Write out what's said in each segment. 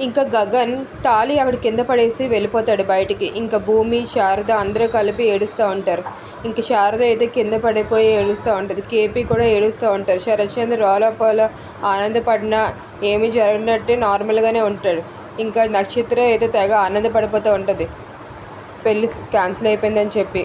ఇంకా గగన్ తాళి అక్కడ కింద పడేసి వెళ్ళిపోతాడు బయటికి. ఇంకా భూమి శారద అందరూ కలిపి ఏడుస్తూ ఉంటారు. ఇంకా శారద అయితే కింద పడిపోయి ఏడుస్తూ ఉంటుంది. కేపీ కూడా ఏడుస్తూ ఉంటారు. శరత్చంద్ర రోలపోల ఆనందపడినా ఏమి జరిగినట్టే నార్మల్గానే ఉంటాడు. ఇంకా నక్షత్రం అయితే తెగ ఆనందపడిపోతూ ఉంటుంది. పెళ్ళి క్యాన్సిల్ అయిపోయిందని చెప్పి.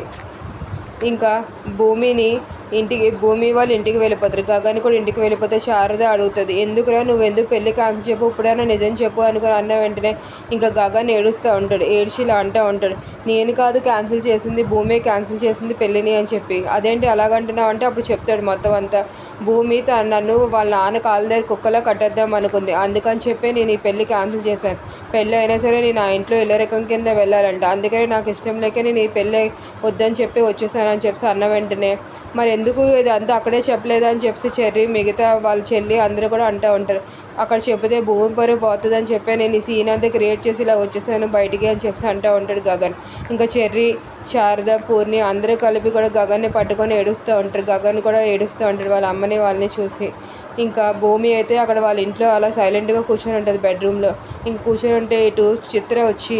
ఇంకా భూమిని ఇంటికి భూమి వాళ్ళు ఇంటికి వెళ్ళిపోతారు. గగన్ కూడా ఇంటికి వెళ్ళిపోతే శారద అడుగుతుంది ఎందుకురా నువ్వు ఎందుకు పెళ్ళి క్యాన్సిల్ చెప్పు? ఇప్పుడైనా నిజం చెప్పు అనుకుని అన్న వెంటనే ఇంకా గగన్ ఏడుస్తూ ఉంటాడు ఏడ్చి ఇలా అంటూ ఉంటాడు. నేను కాదు క్యాన్సిల్ చేసింది భూమి క్యాన్సిల్ చేసింది పెళ్ళిని అని చెప్పి. అదేంటి అలాగంటున్నావు? అంటే అప్పుడు చెప్తాడు మొత్తం అంతా. భూమి తన నన్ను వాళ్ళ నాన్న కాళ్ళ దగ్గర కుక్కలా కట్టేద్దాం అనుకుంది. అందుకని చెప్పి నేను ఈ పెళ్ళి క్యాన్సిల్ చేశాను. పెళ్ళి అయినా సరే నేను ఆ ఇంట్లో ఇళ్ళ రకం కింద వెళ్ళాలంట. అందుకని నాకు ఇష్టం లేక నేను ఈ పెళ్ళి వద్దని చెప్పి వచ్చేసానని చెప్పి అన్న వెంటనే మరి ఎందుకు ఇదంతా అంతా అక్కడే చెప్పలేదు? అని చెప్పి చెర్రి మిగతా వాళ్ళ చెల్లి అందరూ కూడా అంటూ ఉంటారు. అక్కడ చెప్తే భూమి పరువు పోతుంది అని చెప్పి నేను ఈ సీన్ అంతా క్రియేట్ చేసి ఇలా వచ్చేసాను బయటికి అని చెప్పి అంటూ ఉంటాడు గగన్. ఇంకా చెర్రి శారద పూర్ణి అందరూ కలిపి కూడా గగన్ని పట్టుకొని ఏడుస్తూ ఉంటారు. గగన్ కూడా ఏడుస్తూ ఉంటాడు వాళ్ళ అమ్మని వాళ్ళని చూసి. ఇంకా భూమి అయితే అక్కడ వాళ్ళ ఇంట్లో అలా సైలెంట్గా కూర్చొని ఉంటుంది బెడ్రూమ్లో ఇంక కూర్చొని ఉంటే ఇటు చిత్ర వచ్చి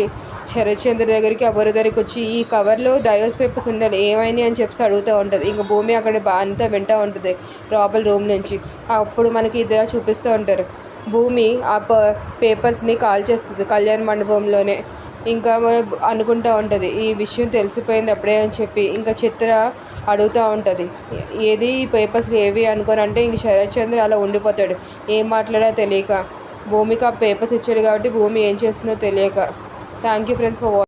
శరత్చంద్ర దగ్గరికి అబ్బరు దగ్గరికి వచ్చి ఈ కవర్లో డైవర్స్ పేపర్స్ ఉండాలి ఏమైనాయి అని చెప్పి అడుగుతూ ఉంటుంది. ఇంక భూమి అక్కడ అంతా వింటూ ఉంటుంది లోపల రూమ్ నుంచి. అప్పుడు మనకి ఇదిలా చూపిస్తూ ఉంటారు. భూమి ఆ ప పేపర్స్ని కాల్ చేస్తుంది కళ్యాణ మండపంలోనే. ఇంకా అనుకుంటూ ఉంటుంది. ఈ విషయం తెలిసిపోయింది అప్పుడే అని చెప్పి ఇంకా చిత్ర అడుగుతూ ఉంటుంది. ఏది ఈ పేపర్స్ ఏవి అనుకోని అంటే ఇంక శరత్ చంద్ర అలా ఉండిపోతాడు. ఏం మాట్లాడా తెలియక. భూమికి ఆ పేపర్స్ ఇచ్చాడు కాబట్టి భూమి ఏం చేస్తుందో తెలియక. Thank you friends for